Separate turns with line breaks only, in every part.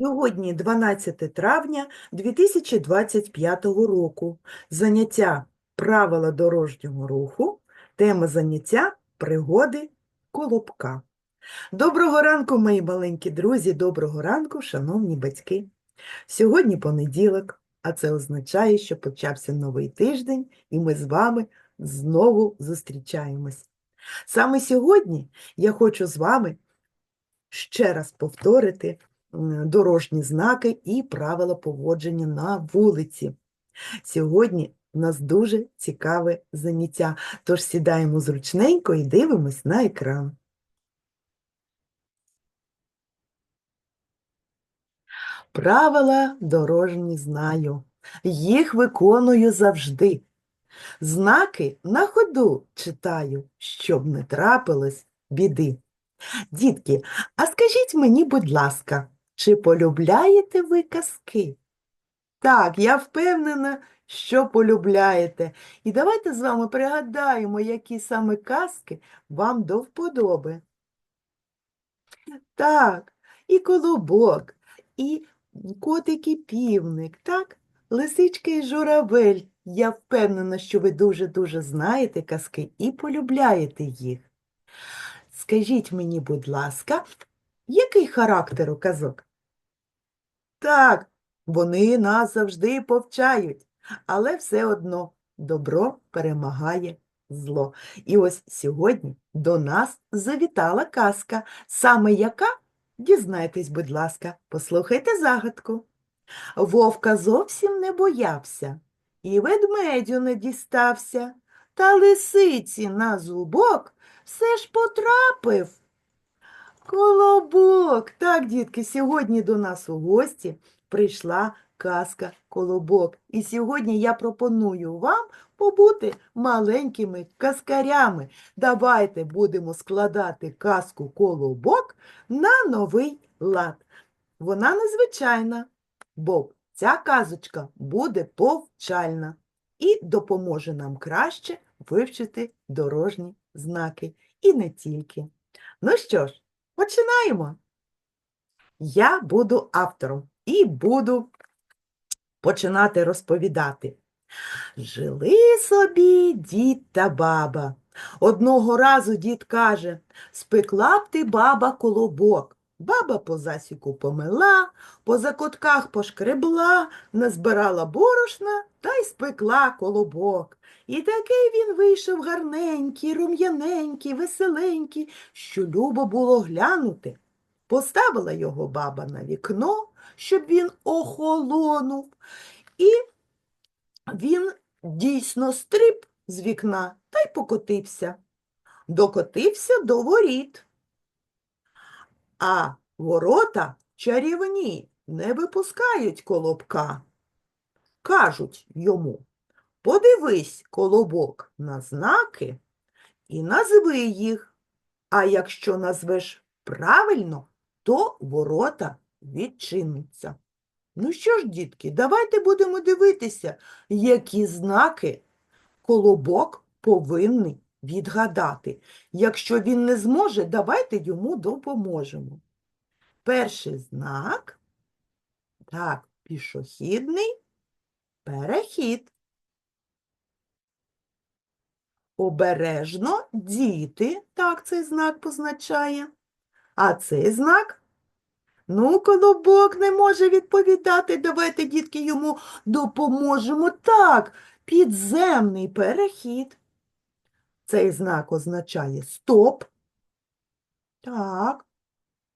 Сьогодні 12 травня 2025 року. Заняття правила дорожнього руху, тема заняття пригоди колобка. Доброго ранку, мої маленькі друзі, доброго ранку, шановні батьки. Сьогодні понеділок, а це означає, що почався новий тиждень, і ми з вами знову зустрічаємось. Саме сьогодні я хочу з вами ще раз повторити дорожні знаки і правила поводження на вулиці. Сьогодні у нас дуже цікаве заняття, тож сідаємо зручненько і дивимось на екран. Правила дорожні знаю, їх виконую завжди. Знаки на ходу читаю, щоб не трапилось біди. Дітки, а скажіть мені, будь ласка, чи полюбляєте ви казки? Так, я впевнена, що полюбляєте. І давайте з вами пригадаємо, які саме казки вам до вподоби. Так, і колобок, і котик і півник, так? Лисичка і журавель. Я впевнена, що ви дуже-дуже знаєте казки і полюбляєте їх. Скажіть мені, будь ласка, який характер у казок? Так, вони нас завжди повчають, але все одно добро перемагає зло. І ось сьогодні до нас завітала казка, саме яка, дізнайтесь, будь ласка, послухайте загадку. Вовка зовсім не боявся, і ведмедю не дістався, та лисиці на зубок все ж потрапив. Колобок. Так, дітки, сьогодні до нас у гості прийшла казка Колобок. І сьогодні я пропоную вам побути маленькими казкарями. Давайте будемо складати казку Колобок на новий лад. Вона незвичайна, бо ця казочка буде повчальна і допоможе нам краще вивчити дорожні знаки. І не тільки. Ну що ж, починаємо. Я буду автором і буду починати розповідати. Жили собі дід та баба. Одного разу дід каже, спекла б ти баба колобок. Баба по засіку помила, по закутках пошкребла, назбирала борошна та й спекла колобок. І такий він вийшов гарненький, рум'яненький, веселенький, що любо було глянути. Поставила його баба на вікно, щоб він охолонув, і він дійсно стриб з вікна та й покотився. Докотився до воріт. А ворота чарівні не випускають колобка. Кажуть йому, подивись, колобок, на знаки і назви їх. А якщо назвеш правильно, то ворота відчиняться. Ну що ж, дітки, давайте будемо дивитися, які знаки колобок повинний відгадати. Якщо він не зможе, давайте йому допоможемо. Перший знак, так, пішохідний перехід. Обережно діти, так цей знак позначає. А цей знак? Ну, колобок не може відповідати. Давайте, дітки, йому допоможемо. Так, підземний перехід. Цей знак означає стоп. Так.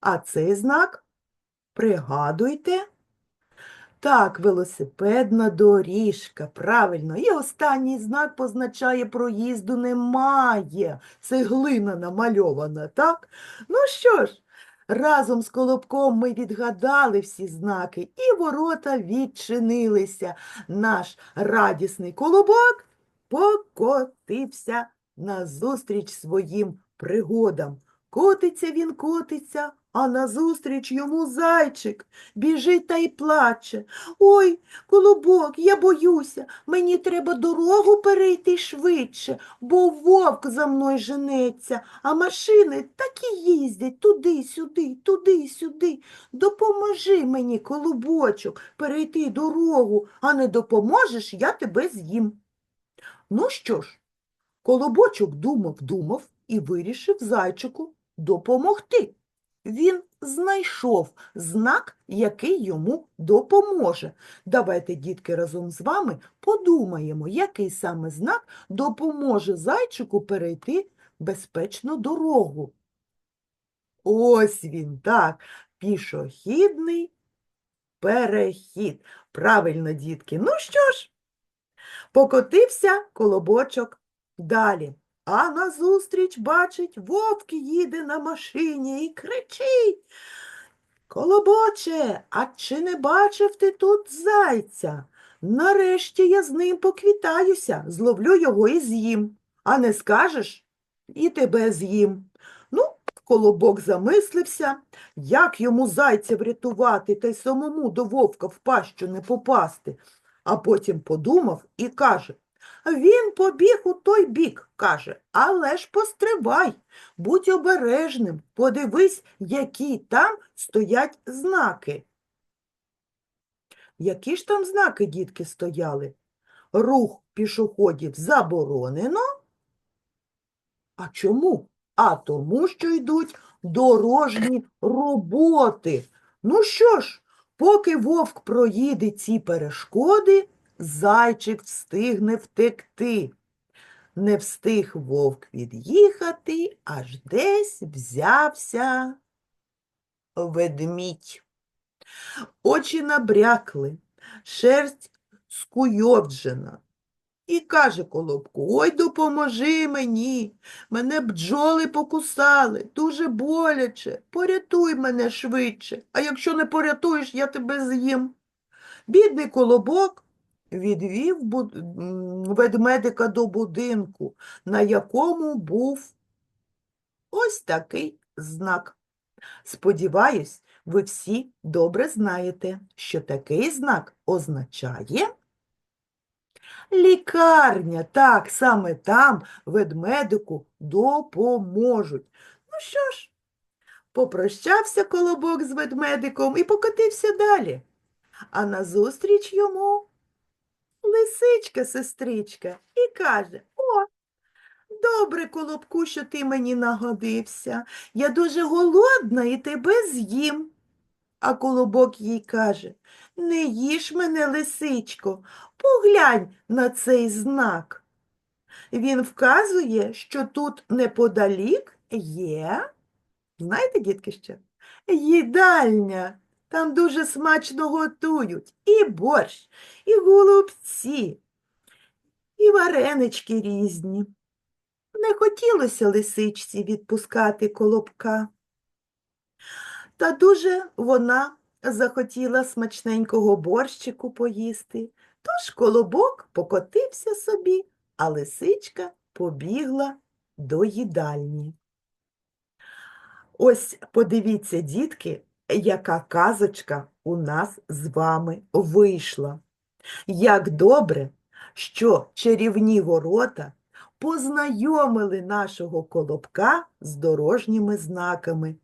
А цей знак пригадуйте. Так, велосипедна доріжка, правильно. І останній знак позначає проїзду немає. Це глина намальована, так? Ну що ж, разом з Колобком ми відгадали всі знаки, і ворота відчинилися. Наш радісний колобок покотився назустріч своїм пригодам. Котиться він котиться, а назустріч йому зайчик біжить та й плаче. Ой, колобок, я боюся, мені треба дорогу перейти швидше, бо вовк за мною женеться, а машини так і їздять туди-сюди, туди-сюди. Допоможи мені, колобочок, перейти дорогу, а не допоможеш, я тебе з'їм. Ну що ж, колобочок думав-думав і вирішив зайчику допомогти. Він знайшов знак, який йому допоможе. Давайте, дітки, разом з вами подумаємо, який саме знак допоможе зайчику перейти безпечну дорогу. Ось він, так, пішохідний перехід. Правильно, дітки. Ну що ж, покотився колобочок далі. А назустріч, бачить, вовк їде на машині і кричить. Колобоче, а чи не бачив ти тут зайця? Нарешті я з ним поквітаюся, зловлю його і з'їм. А не скажеш, і тебе з'їм. Ну, колобок замислився, як йому зайця врятувати та й самому до вовка в пащу не попасти. А потім подумав і каже, він побіг у той бік, каже, але ж постривай, будь обережним, подивись, які там стоять знаки. Які ж там знаки, дітки, стояли? Рух пішоходів заборонено. А чому? А тому, що йдуть дорожні роботи. Ну що ж, поки вовк проїде ці перешкоди, зайчик встигне втекти. Не встиг вовк від'їхати, аж десь взявся ведмідь. Очі набрякли, шерсть скуйовджена. І каже колобку, ой, допоможи мені, мене бджоли покусали, дуже боляче, порятуй мене швидше, а якщо не порятуєш, я тебе з'їм. Бідний колобок відвів ведмедика до будинку, на якому був ось такий знак. Сподіваюсь, ви всі добре знаєте, що такий знак означає лікарня. Так, саме там ведмедику допоможуть. Ну що ж, попрощався колобок з ведмедиком і покотився далі. А назустріч йому лисичка-сестричка і каже, о, добре, колобку, що ти мені нагодився. Я дуже голодна і тебе з'їм. А колобок їй каже, не їж мене, лисичко, поглянь на цей знак. Він вказує, що тут неподалік є, знаєте, дітки ще, їдальня. Там дуже смачно готують і борщ, і голубці, і варенички різні. Не хотілося лисичці відпускати колобка. Та дуже вона захотіла смачненького борщику поїсти. Тож колобок покотився собі, а лисичка побігла до їдальні. Ось подивіться, дітки, яка казочка у нас з вами вийшла. Як добре, що чарівні ворота познайомили нашого колобка з дорожніми знаками.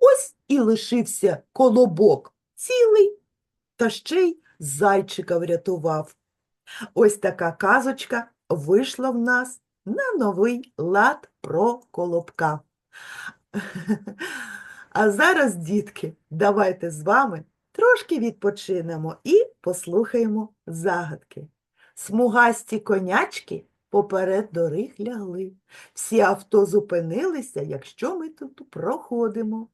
Ось і лишився колобок цілий, та ще й зайчика врятував. Ось така казочка вийшла в нас на новий лад про колобка. А зараз, дітки, давайте з вами трошки відпочинемо і послухаємо загадки. Смугасті конячки поперед доріг лягли. Всі авто зупинилися, якщо ми тут проходимо.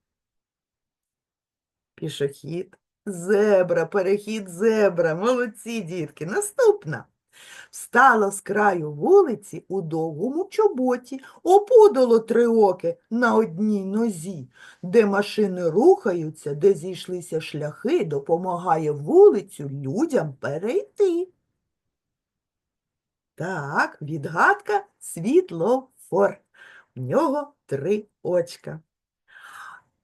Пішохід, зебра, перехід зебра, молодці дітки. Наступна. Встала з краю вулиці у довгому чоботі, опудало триоке на одній нозі, де машини рухаються, де зійшлися шляхи, допомагає вулицю людям перейти. Так, відгадка світлофор. В нього три очка.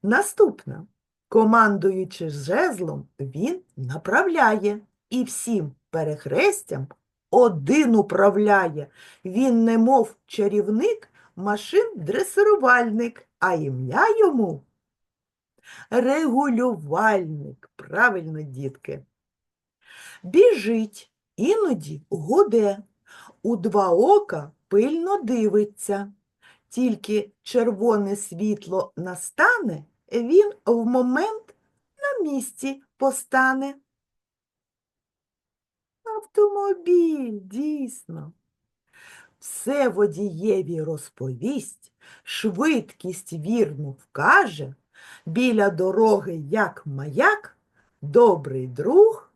Наступна. Командуючи жезлом, він направляє і всім перехрестям один управляє. Він немов чарівник, машин дресирувальник, а ім'я йому регулювальник. Правильно, дітки. Біжить, іноді гуде, у два ока пильно дивиться. Тільки червоне світло настане, він в момент на місці постане. Автомобіль, дійсно. Все водієві розповість, швидкість вірну вкаже, біля дороги, як маяк, добрий друг,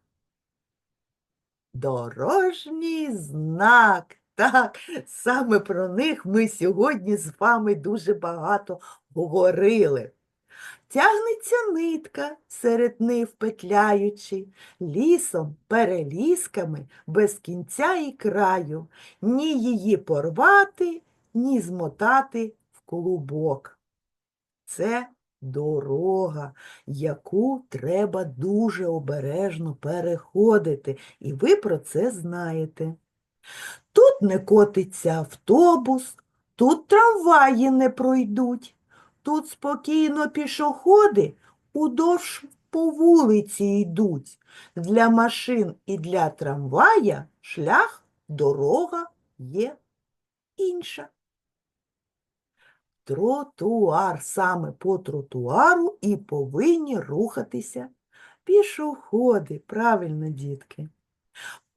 дорожній знак. Так, саме про них ми сьогодні з вами дуже багато говорили. Тягнеться нитка, серед нив петляючи, лісом, перелісками, без кінця і краю, ні її порвати, ні змотати в клубок. Це дорога, яку треба дуже обережно переходити, і ви про це знаєте. Тут не котиться автобус, тут трамваї не пройдуть, тут спокійно пішоходи удовж по вулиці йдуть. Для машин і для трамвая шлях, дорога є інша. Тротуар саме по тротуару і повинні рухатися пішоходи. Правильно, дітки.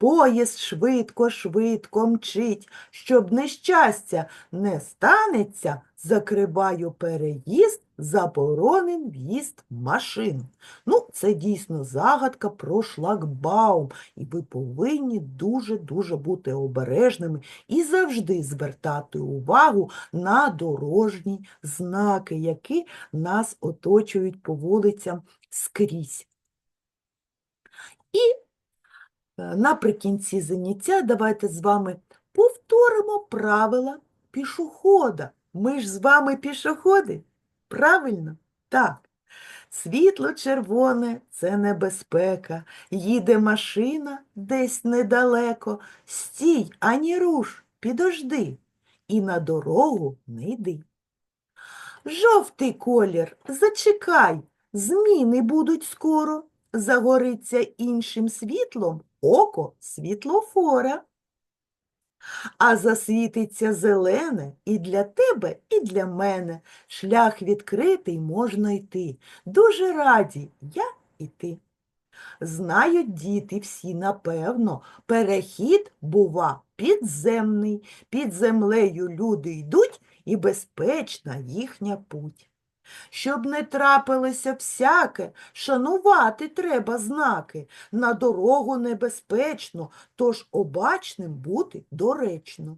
Поїзд швидко, швидко мчить, щоб нещастя не станеться, закриваю переїзд, заборонен в'їзд машин. Ну, це дійсно загадка про шлагбаум, і ви повинні дуже-дуже бути обережними і завжди звертати увагу на дорожні знаки, які нас оточують по вулицям скрізь. І Наприкінці заняття давайте з вами повторимо правила пішохода. Ми ж з вами пішоходи. Правильно? Так. Світло червоне це небезпека. Їде машина десь недалеко. Стій, ані руш, підожди. І на дорогу не йди. Жовтий колір, зачекай, зміни будуть скоро. Загориться іншим світлом око світлофора. А засвітиться зелене і для тебе, і для мене. Шлях відкритий можна йти. Дуже раді я і ти. Знають діти всі, напевно, перехід, бува, підземний. Під землею люди йдуть і безпечна їхня путь. Щоб не трапилося всяке, шанувати треба знаки. На дорогу небезпечно, тож обачним бути доречно.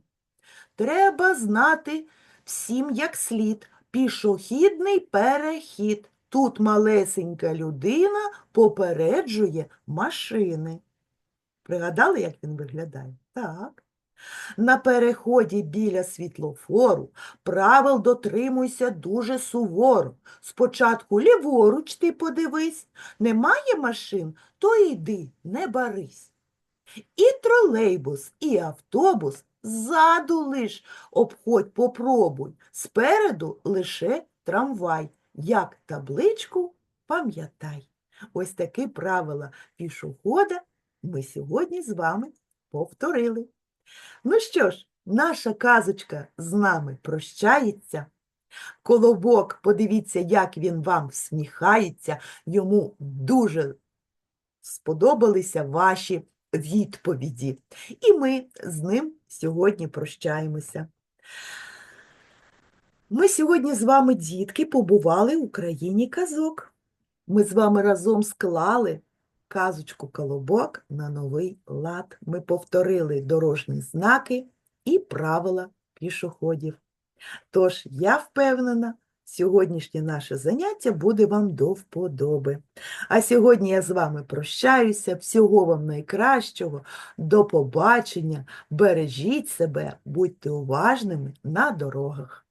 Треба знати всім як слід, пішохідний перехід. Тут малесенька людина попереджує машини. Пригадали, як він виглядає? Так. На переході біля світлофору правил дотримуйся дуже суворо. Спочатку ліворуч ти подивись, немає машин, то йди, не барись. І тролейбус, і автобус ззаду лиш обходь попробуй, спереду лише трамвай. Як табличку пам'ятай. Ось такі правила пішохода ми сьогодні з вами повторили. Ну що ж, наша казочка з нами прощається. Колобок, подивіться, як він вам всміхається, йому дуже сподобалися ваші відповіді. І ми з ним сьогодні прощаємося. Ми сьогодні з вами, дітки, побували в країні казок. Ми з вами разом склали казочку Колобок на новий лад. Ми повторили дорожні знаки і правила пішоходів. Тож, я впевнена, сьогоднішнє наше заняття буде вам до вподоби. А сьогодні я з вами прощаюся. Всього вам найкращого, до побачення, бережіть себе, будьте уважними на дорогах.